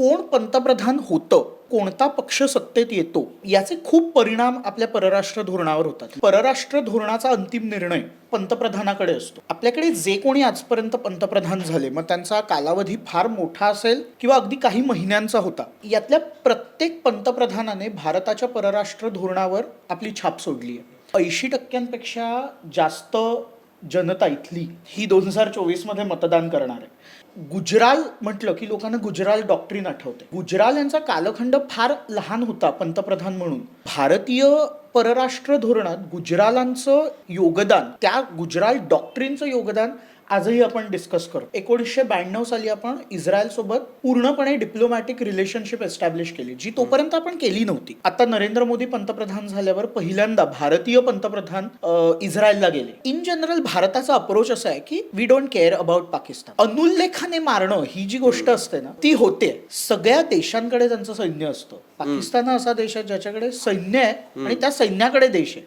कोण पंतप्रधान होतं कोणता पक्ष सत्तेत येतो याचे खूप परिणाम आपल्या परराष्ट्र धोरणावर होतात. परराष्ट्र धोरणाचा अंतिम निर्णय पंतप्रधानाकडे असतो. आपल्याकडे जे कोणी आजपर्यंत पंतप्रधान झाले मग त्यांचा कालावधी फार मोठा असेल किंवा अगदी काही महिन्यांचा होता यातल्या प्रत्येक पंतप्रधानाने भारताच्या परराष्ट्र धोरणावर आपली छाप सोडली आहे ऐंशी टक्क्यांपेक्षा जास्त जनता इथली ही दोन हजार चोवीसमध्ये मतदान करणार आहे. गुजराल म्हटलं की लोकांना गुजराल डॉक्टरीन आठवते गुजराल यांचा कालखंड फार लहान होता पंतप्रधान म्हणून. भारतीय परराष्ट्र धोरणात गुजरालांचं योगदान त्या गुजराल डॉक्ट्रीनचं योगदान आजही आपण डिस्कस करू एकोणीसशे ब्याण्णव साली आपण इस्रायल सोबत पूर्णपणे डिप्लोमॅटिक रिलेशनशिप एस्टॅब्लिश केली जी तोपर्यंत आपण केली नव्हती. आता नरेंद्र मोदी पंतप्रधान झाल्यावर पहिल्यांदा भारतीय पंतप्रधान इस्रायलला गेले. इन जनरल भारताचा अप्रोच असा आहे की we don't care about Pakistan. अनुल्लेखाने मारणं ही जी गोष्ट असते ना ती होते. सगळ्या देशांकडे त्यांचं सैन्य असतं. पाकिस्तान हा असा देश आहे ज्याच्याकडे सैन्य आहे आणि त्या सैन्याकडे देश आहे.